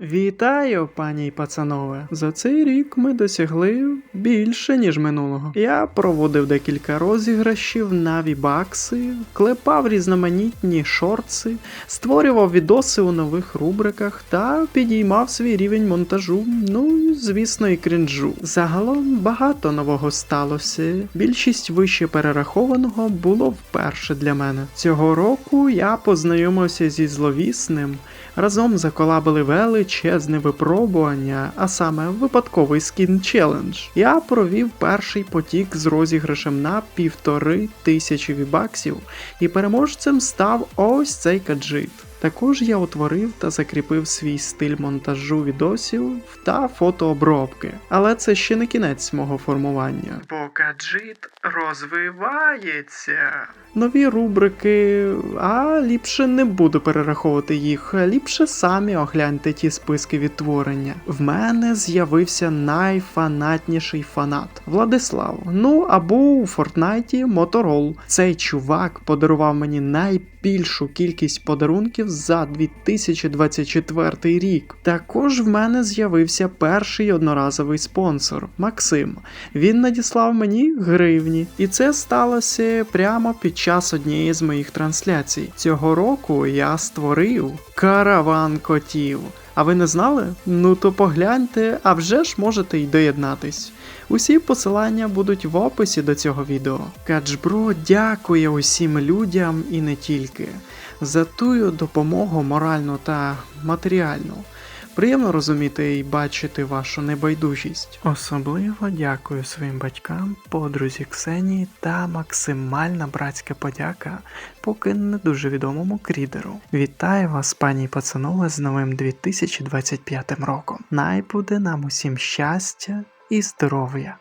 Вітаю, пані й пацанове! За цей рік ми досягли більше, ніж минулого. Я проводив декілька розіграшів на вібакси, клепав різноманітні шорти, створював відоси у нових рубриках та підіймав свій рівень монтажу, ну звісно, і крінжу. Загалом багато нового сталося. Більшість вище перерахованого було вперше для мене. Цього року я познайомився зі зловісним. Разом заколабили величезне випробування, а саме випадковий скін челендж. Я провів перший потік з розіграшем на півтори тисячі вібаксів, і переможцем став ось цей каджит. Також я утворив та закріпив свій стиль монтажу відосів та фотообробки. Але це ще не кінець мого формування. Бо каджит розвивається. Нові рубрики, а ліпше не буду перераховувати їх. Ліпше самі огляньте ті списки відтворення. В мене з'явився найфанатніший фанат Владислав. Ну або у Фортнайті Моторол. Цей чувак подарував мені найбільшу кількість подарунків за 2024 рік. Також в мене з'явився перший одноразовий спонсор Максим. Він надіслав мені гривні, і це сталося прямо під час однієї з моїх трансляцій. Цього року я створив караван котів. А ви не знали? Ну то погляньте, а вже ж можете й доєднатись. Усі посилання будуть в описі до цього відео. Каджбро дякує усім людям і не тільки за тую допомогу моральну та матеріальну. Приємно розуміти і бачити вашу небайдужість. Особливо дякую своїм батькам, подрузі Ксенії та максимальна братська подяка поки не дуже відомому крідеру. Вітаю вас, пані і пацанове, з новим 2025 роком. Най буде нам усім щастя і здоров'я.